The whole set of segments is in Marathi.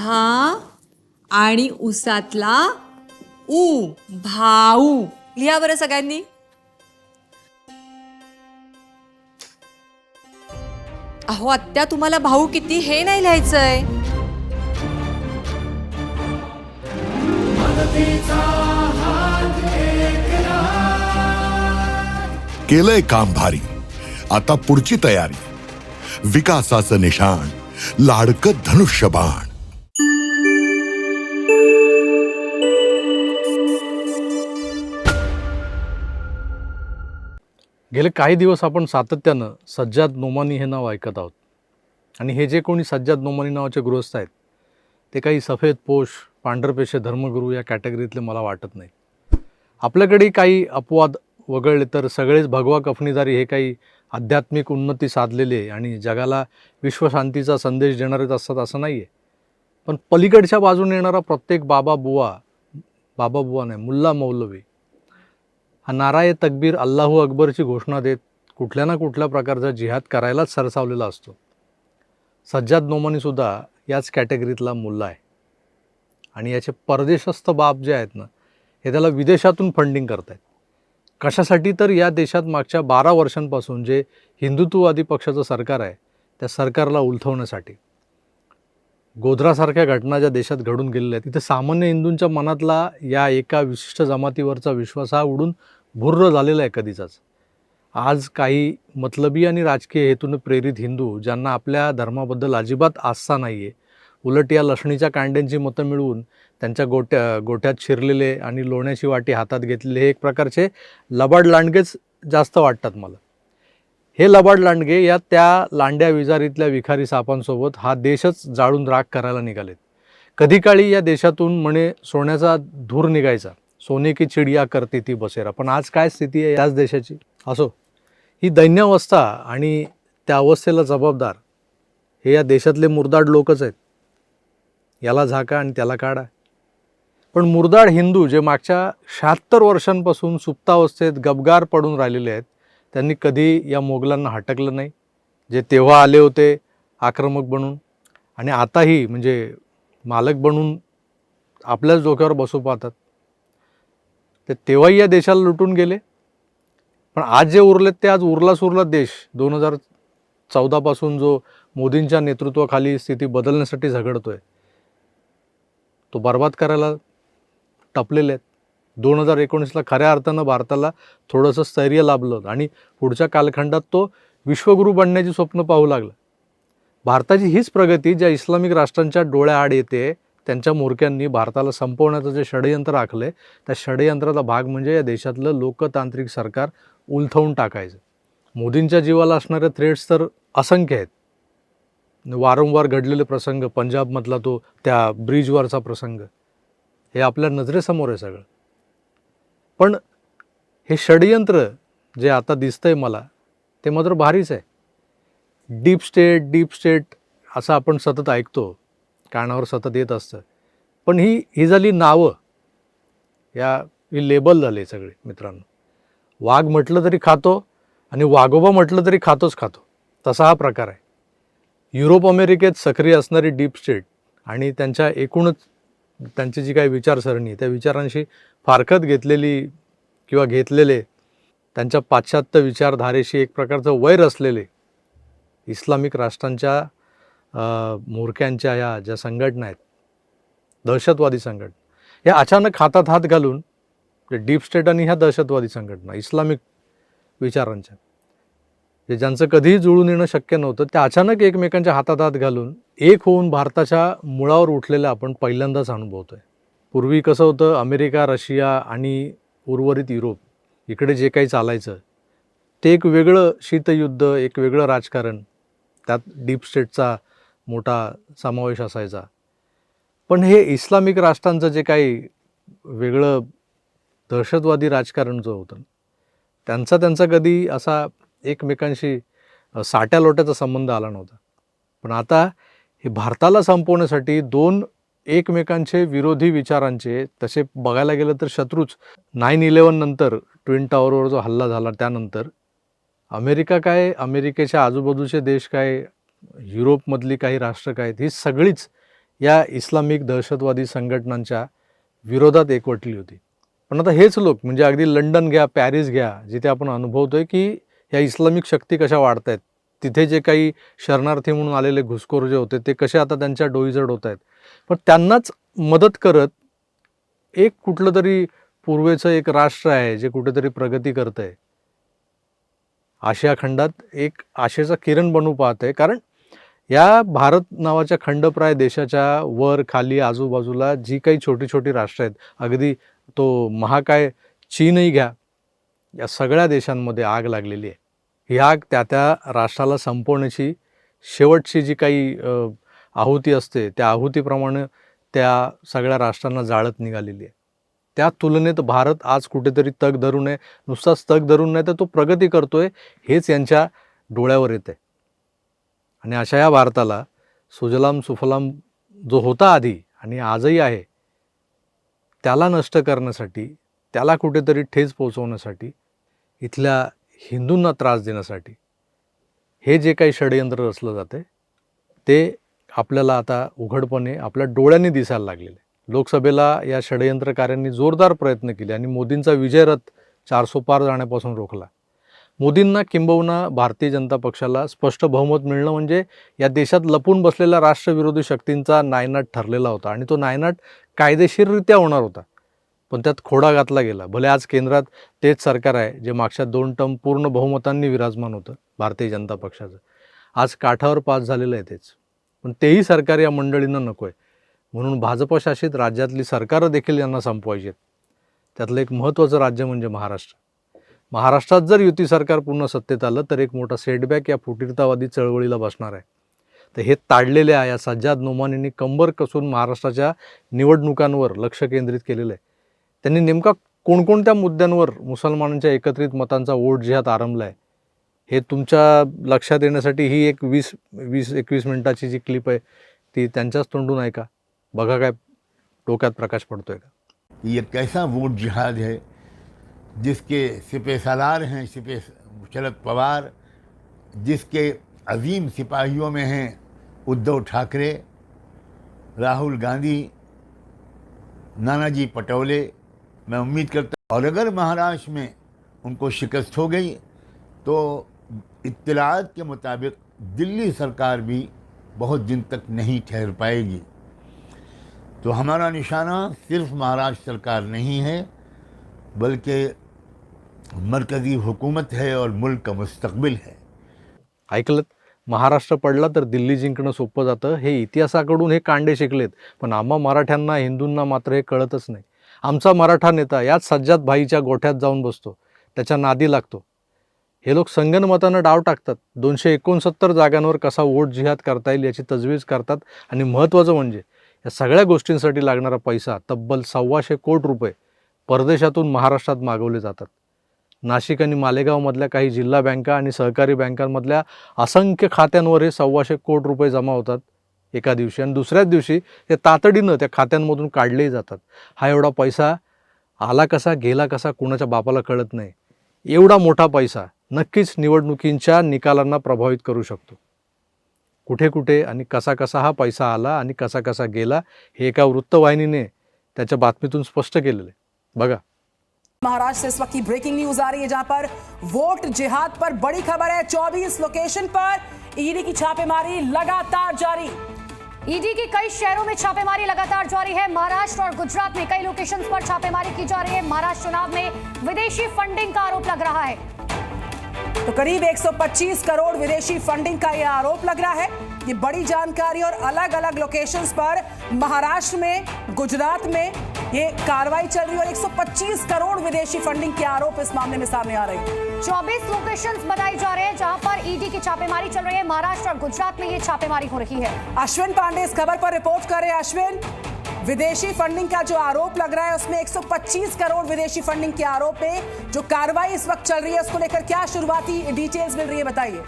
भा आणि उसातला ऊ भाऊ. लिहा बरं सगळ्यांनी. अहो आत्या तुम्हाला भाऊ किती हे नाही लिहायचंय. केलंय काम भारी. आता पुढची तयारी. विकासाचं निशाण लाडकं धनुष्यबाण. गेले काही दिवस आपण सातत्यानं सज्जाद नोमानी हे नाव ऐकत आहोत. आणि हे जे कोणी सज्जाद नोमानी नावाचे गृहस्थ आहेत ते काही सफेद पोष पांढरपेशे धर्मगुरू या कॅटेगरीतले मला वाटत नाही. आपल्याकडे काही अपवाद वगळले तर सगळेच भगवा कफनीदारी हे काही आध्यात्मिक उन्नती साधलेले आणि जगाला विश्वशांतीचा संदेश देणारेच असतात असं नाही आहे पण पलीकडच्या बाजूने येणारा प्रत्येक बाबा बुवा बाबा बुवा नाही मुल्ला मौलवी हा नाराय तकबीर अल्लाहू अकबरची घोषणा देत कुठल्या ना कुठल्या प्रकारचा जिहाद करायलाच सरसावलेला असतो. सज्जाद नोमानीसुद्धा याच कॅटेगरीतला मुल्ला आहे. आणि याचे परदेशस्थ बाप जे आहेत ना हे त्याला विदेशातून फंडिंग करत आहेत कशासाठी तर या देशात मागच्या बारा वर्षांपासून जे हिंदुत्ववादी पक्षाचं सरकार आहे त्या सरकारला उलथवण्यासाठी. गोधरासारख्या घटना ज्या देशात घडून गेलेल्या आहेत तिथे सामान्य हिंदूंच्या मनातला या एका विशिष्ट जमातीवरचा विश्वास हा उडून भुर्र झालेला आहे कधीचाच. आज काही मतलबी आणि राजकीय हेतून प्रेरित हिंदू ज्यांना आपल्या धर्माबद्दल अजिबात आस्था नाही आहे उलट या लसणीच्या कांड्यांची मतं मिळवून त्यांच्या गोट्या गोठ्यात शिरलेले आणि लोण्याची वाटी हातात घेतलेले हे एक प्रकारचे लबाड लांडगेच जास्त वाटतात मला. हे लबाड लांडगे या त्या लांड्या विजारीतल्या विखारी सापांसोबत हा देशच जाळून राग करायला निघालेत. कधी काळी या देशातून म्हणे सोन्याचा धूर निघायचा. सोने की चिडिया करते ती बसेरा. पण आज काय स्थिती आहे याच देशाची? असो ही दैन्यावस्था आणि त्या अवस्थेला जबाबदार हे या देशातले मुरदाड लोकच आहेत. याला झाका आणि त्याला काढा. पण मुरदाड हिंदू जे मागच्या शहात्तर वर्षांपासून सुप्तावस्थेत गबगार पडून राहिलेले आहेत त्यांनी कधी या मोगलांना हटकलं नाही. जे तेव्हा आले होते आक्रमक बनून आणि आताही म्हणजे मालक बनून आपल्याच डोक्यावर बसू पाहतात. ते तेव्हाही या देशाला लुटून गेले. पण आज जे उरलेत ते आज उरला सुरला देश. दोन हजार चौदापासून जो मोदींच्या नेतृत्वाखाली स्थिती बदलण्यासाठी झगडतोय तो बर्बाद करायला टपलेले आहेत. दोन हजार एकोणीसला खऱ्या अर्थानं भारताला थोडंसं स्थैर्य लाभलं आणि पुढच्या कालखंडात तो विश्वगुरू बनण्याची स्वप्न पाहू लागलं. भारताची हीच प्रगती ज्या इस्लामिक राष्ट्रांच्या डोळ्याआड येते त्यांच्या मोरक्यांनी भारताला संपवण्याचं जे षडयंत्र आखलं त्या षडयंत्राचा भाग म्हणजे या देशातलं लोकतांत्रिक सरकार उलथवून टाकायचं. मोदींच्या जीवाला असणारे थ्रेड्स तर असंख्य आहेत. वारंवार घडलेले प्रसंग पंजाबमधला तो त्या ब्रिजवरचा प्रसंग हे आपल्या नजरेसमोर आहे सगळं. पण हे षडयंत्र जे आता दिसतंय मला ते मात्र भारीच आहे. डीप स्टेट डीप स्टेट असं आपण सतत ऐकतो. कानावर सतत येत असतं. पण ही ही झाली नावं. या ही लेबल झाले सगळे मित्रांनो. वाघ म्हटलं तरी खातो आणि वाघोबा म्हटलं तरी खातोच खातो. तसा हा प्रकार आहे. युरोप अमेरिकेत सक्रिय असणारी डीप स्टेट आणि त्यांच्या एकूणच त्यांची जी काही विचारसरणी त्या विचारांशी फारकत घेतलेली किंवा घेतलेले त्यांच्या पाश्चात्य विचारधारेशी एक प्रकारचं वैर असलेले इस्लामिक राष्ट्रांच्या म्होरक्यांच्या या ज्या संघटना आहेत दहशतवादी संघटना या अचानक हातात हात घालून डीप स्टेट आणि ह्या दहशतवादी संघटना इस्लामिक विचारांच्या जे ज्यांचं कधीही जुळून येणं शक्य नव्हतं त्या अचानक एकमेकांच्या हातात हात घालून एक होऊन भारताच्या मुळावर उठलेलं आपण पहिल्यांदाच अनुभवतोय. पूर्वी कसं होतं अमेरिका रशिया आणि उर्वरित युरोप इकडे जे काही चालायचं ते एक वेगळं शीतयुद्ध एक वेगळं राजकारण त्यात डीप स्टेटचा मोठा समावेश असायचा. पण हे इस्लामिक राष्ट्रांचं जे काही वेगळं दहशतवादी राजकारण जो होतं त्यांचा त्यांचा कधी असा एकमेकांशी साट्या लोट्याचा संबंध आला नव्हता. पण आता हे भारताला संपवण्यासाठी दोन एकमेकांचे विरोधी विचारांचे तसे बघायला गेलं तर शत्रूच नाईन इलेवन नंतर ट्विन टॉवरवर जो हल्ला झाला त्यानंतर अमेरिका काय अमेरिकेच्या आजूबाजूचे देश काय युरोपमधली काही राष्ट्र काय ही सगळीच या इस्लामिक दहशतवादी संघटनांच्या विरोधात एकवटली होती. पण आता हेच लोक म्हणजे अगदी लंडन घ्या पॅरिस घ्या जिथे आपण अनुभवतोय की या इस्लामिक शक्ती कशा वाढत आहेत तिथे जे काही शरणार्थी म्हणून आलेले घुसखोर जे होते ते कसे आता त्यांच्या डोईजड होत आहेत पण त्यांनाच मदत करत एक कुठलं तरी पूर्वेचं एक राष्ट्र आहे जे कुठेतरी प्रगती करत आहे आशिया खंडात एक आशेचा किरण बनू पाहत आहे कारण या भारत नावाच्या खंडप्राय देशाच्या वर खाली आजूबाजूला जी काही छोटी छोटी राष्ट्र आहेत अगदी तो महाकाय चीनही घ्या या सगळ्या देशांमध्ये आग लागलेली आहे. ही आग त्या त्या राष्ट्राला संपवण्याची शेवटची जी काही आहुती असते त्या आहुतीप्रमाणे त्या सगळ्या राष्ट्रांना जाळत निघालेली आहे. त्या तुलनेत भारत आज कुठेतरी तग धरून आहे. नुसताच तग धरून नाही तर तो प्रगती करतोय हेच यांच्या डोळ्यावर येत आहे आणि अशा या भारताला सुजलाम सुफलाम जो होता आधी आणि आजही आहे त्याला नष्ट करण्यासाठी त्याला कुठेतरी ठेच पोचवण्यासाठी इथल्या हिंदूंना त्रास देण्यासाठी हे जे काही षडयंत्र रचलं जाते ते आपल्याला आता उघडपणे आपल्या डोळ्यांनी दिसायला लागलेले. लोकसभेला या षडयंत्रकाऱ्यांनी जोरदार प्रयत्न केले आणि मोदींचा विजयरथ चारसो पार जाण्यापासून रोखला. मोदींना किंबहुना भारतीय जनता पक्षाला स्पष्ट बहुमत मिळणं म्हणजे या देशात लपून बसलेल्या राष्ट्रविरोधी शक्तींचा नायनाट ठरलेला होता आणि तो नायनाट कायदेशीररित्या होणार होता. पण त्यात खोडा घातला गेला. भले आज केंद्रात तेच सरकार आहे जे मागच्या दोन टर्म पूर्ण बहुमतांनी विराजमान होतं भारतीय जनता पक्षाचं. आज काठावर पास झालेलं आहे तेच. पण तेही सरकार या मंडळींना नको आहे म्हणून भाजपशासित राज्यातली सरकारं देखील यांना संपवायची आहेत. त्यातलं एक महत्त्वाचं राज्य म्हणजे महाराष्ट्र. महाराष्ट्रात जर युती सरकार पूर्ण सत्तेत आलं तर एक मोठा सेटबॅक या फुटीरतावादी चळवळीला बसणार आहे. तर हे ताडलेल्या या सज्जाद नोमानींनी कंबर कसून महाराष्ट्राच्या निवडणुकांवर लक्ष केंद्रित केलेलं आहे. त्यांनी नेमका कोणकोणत्या मुद्द्यांवर मुसलमानांच्या एकत्रित मतांचा वोट जिहात आरंभला आहे हे तुमच्या लक्षात येण्यासाठी ही एक वीस वीस एकवीस मिनिटाची जी क्लिप आहे ती त्यांच्याच तोंडून ऐका बघा काय डोक्यात प्रकाश पडतोय का? ये कैसा वोट जिहाद है? जिसके सिपे सालार हैं, सिपे शरद पवार, जिसके अजीम सिपाहियों में हैं उद्धव ठाकरे, राहुल गांधी, नानाजी पटोले, मैं उम्मीद करता हूँ। और अगर महाराष्ट्र में उनको शिकस्त हो गई तो इतलात के मुताबिक दिल्ली सरकार भी बहुत दिन तक नहीं ठहर पाएगी। तो हमारा निशाना सिर्फ़ महाराष्ट्र सरकार नहीं है, बल्कि मरकज़ी हुकूमत है और मुल्क का मुस्तकबिल है। ऐकलं महाराष्ट्र पडला तर दिल्ली जिंकणं सोपं जातं हे इतिहासाकडून हे कांडे शिकलेत. पण आम्हा मराठ्यांना हिंदूंना मात्र हे कळतच नाही. आमचा मराठा नेता याच सज्जात भाईच्या गोठ्यात जाऊन बसतो. त्याच्या नादी लागतो. हे लोक संगनमतानं डाव टाकतात. दोनशे एकोणसत्तर जागांवर कसा वोट जिहाद करता येईल याची तजवीज करतात. आणि महत्त्वाचं म्हणजे या सगळ्या गोष्टींसाठी लागणारा पैसा तब्बल सव्वाशे कोटी रुपये परदेशातून महाराष्ट्रात मागवले जातात. नाशिक आणि मालेगावमधल्या काही जिल्हा बँका आणि सहकारी बँकांमधल्या असंख्य खात्यांवर हे सव्वाशे कोटी रुपये जमा होतात एका दिवशी. आणि दुसऱ्याच दिवशी ते तातडीनं त्या खात्यांमधून काढलेही जातात. हा एवढा पैसा आला कसा गेला कसा कुणाच्या बापाला कळत नाही. एवढा मोठा पैसा नक्कीच निवडणुकींच्या निकालांना प्रभावित करू शकतो. कुठे कुठे आणि कसा कसा हा पैसा आला आणि कसा कसा गेला हे एका वृत्तवाहिनीने त्याच्या बातमीतून स्पष्ट केलेलं आहे. बघा. महाराष्ट्र से इस वक्त की ब्रेकिंग न्यूज़ आ रही है जहाँ पर वोट जिहाद पर बड़ी खबर है। 24 लोकेशन पर ईडी की छापेमारी लगातार जारी। ईडी की कई शहरों में छापेमारी लगातार जारी है। महाराष्ट्र और गुजरात में कई लोकेशंस पर छापेमारी की जा रही है। महाराष्ट्र चुनाव में विदेशी फंडिंग का आरोप लग रहा है। तो करीब 125 करोड़ विदेशी फंडिंग का यह आरोप लग रहा है। ये बड़ी जानकारी और अलग अलग लोकेशंस पर महाराष्ट्र में गुजरात में ये कार्रवाई चल रही है और 125 करोड़ विदेशी फंडिंग के आरोप इस मामले में सामने आ रहे हैं। 24 लोकेशंस बताई जा रहे हैं जहाँ पर ईडी की छापेमारी चल रही है। महाराष्ट्र और गुजरात में ये छापेमारी हो रही है। अश्विन पांडे इस खबर पर रिपोर्ट कर रहे हैं। अश्विन विदेशी फंडिंग का जो आरोप लग रहा है उसमें 125 करोड़ विदेशी फंडिंग के आरोप में जो कार्रवाई इस वक्त चल रही है उसको लेकर क्या शुरुआती डिटेल्स मिल रही है बताइए।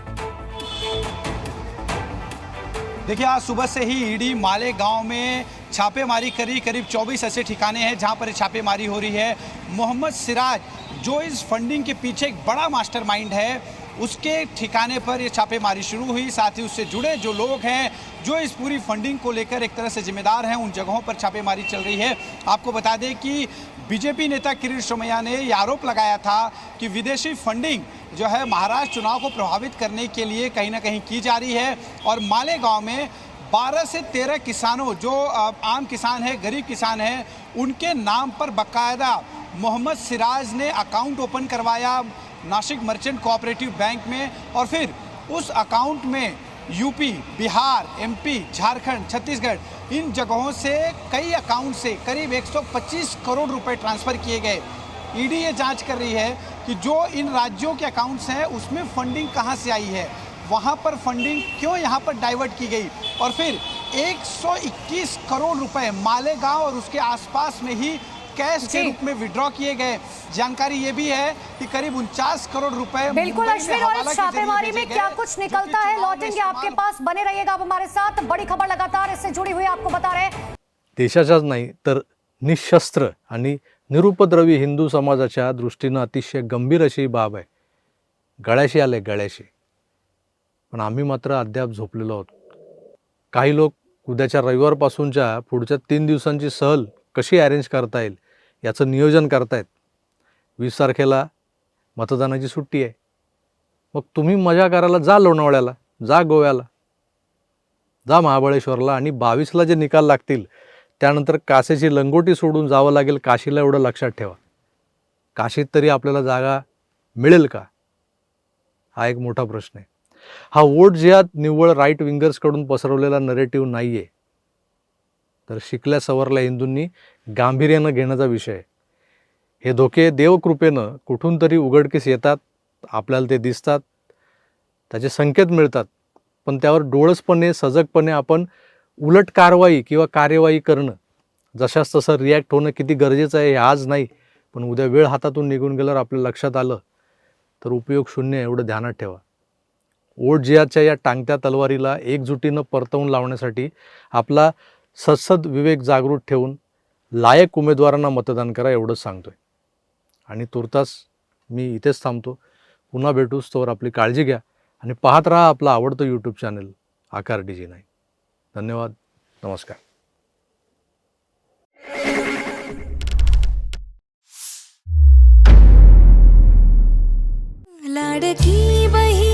देखिए आज सुबह से ही ईडी मालेगांव में छापेमारी करी, करीब 24 ऐसे ठिकाने हैं जहाँ पर छापेमारी हो रही है। मोहम्मद सिराज, जो इस फंडिंग के पीछे एक बड़ा मास्टरमाइंड है, उसके ठिकाने पर ये छापेमारी शुरू हुई। साथ ही उससे जुड़े जो लोग हैं, जो इस पूरी फंडिंग को लेकर एक तरह से जिम्मेदार हैं, उन जगहों पर छापेमारी चल रही है। आपको बता दें कि बीजेपी नेता किरीट सोमैया ने ये आरोप लगाया था कि विदेशी फंडिंग जो है महाराष्ट्र चुनाव को प्रभावित करने के लिए कहीं ना कहीं की जा रही है और मालेगांव में 12 से 13 किसानों, जो आम किसान है, गरीब किसान है, उनके नाम पर बकायदा मोहम्मद सिराज ने अकाउंट ओपन करवाया नासिक मर्चेंट कोऑपरेटिव बैंक में और फिर उस अकाउंट में यूपी, बिहार, एमपी, झारखंड, छत्तीसगढ़, इन जगहों से कई अकाउंट से करीब 125 करोड़ रुपए ट्रांसफ़र किए गए। ईडी ये जाँच कर रही है कि जो इन राज्यों के अकाउंट्स हैं, उसमें फंडिंग कहाँ से आई है? वहाँ पर फंडिंग क्यों यहाँ पर डाइवर्ट की गई? और फिर 121 करोड़ रुपए मालेगांव और उसके आसपास में ही कैश के। रूप में विड्रॉ किए गए। जानकारी ये भी है कि करीब उनचास करोड़ रुपए बिल्कुल अश्विन और इस छापेमारी में क्या कुछ निकलता है? लौटेंगे आपके पास बने रहिएगा आप हमारे साथ। बड़ी खबर लगातार इससे जुड़ी हुई आपको बता रहे हैं। देशाच्याच नाही तर निशस्त्र आणि निरुपद्रवी हिंदू समाजाच्या दृष्टीनं अतिशय गंभीर अशी ही बाब आहे. गळ्याशी आले गळ्याशी. पण आम्ही मात्र अद्याप झोपलेलो आहोत. काही लोक उद्याच्या रविवारपासूनच्या पुढच्या तीन दिवसांची सहल कशी अरेंज करता येईल याचं नियोजन करतायत. वीस तारखेला मतदानाची सुट्टी आहे. मग तुम्ही मजा करायला जा लोणावळ्याला जा गोव्याला जा महाबळेश्वरला आणि बावीसला जे निकाल लागतील त्यानंतर कासेची लंगोटी सोडून जावं लागेल काशीला एवढं लक्षात ठेवा. काशीत तरी आपल्याला जागा मिळेल का? हा एक मोठा प्रश्न आहे. हा वोट जिहाद निव्वळ राईट विंगर्सकडून पसरवलेला नरेटिव्ह नाही आहे तर शिकल्या सवरल्या हिंदूंनी गांभीर्यानं घेण्याचा विषय आहे. हे धोके देवकृपेनं कुठून तरी उघडकीस येतात आपल्याला ते दिसतात त्याचे संकेत मिळतात पण त्यावर डोळसपणे सजगपणे आपण उलट कारवाई किंवा कार्यवाही करणं जशास तसं रिॲक्ट होणं किती गरजेचं आहे हे आज नाही पण उद्या वेळ हातातून निघून गेल्यावर आपल्या लक्षात आलं तर उपयोग शून्य एवढं ध्यानात ठेवा. जियाच्या या टांगत्या तलवारीला एकजुटीनं परतवून लावण्यासाठी आपला सत्सद विवेक जागृत ठेवून लायक उमेदवारांना मतदान करा एवढंच सांगतोय. आणि तुर्तास मी इथेच थांबतो. पुन्हा भेटूस तोवर आपली काळजी घ्या आणि पाहत राहा आपलं आवडतं यूट्यूब चॅनल आकार डीजी नाही धन्यवाद. नमस्कार. लाडकी बही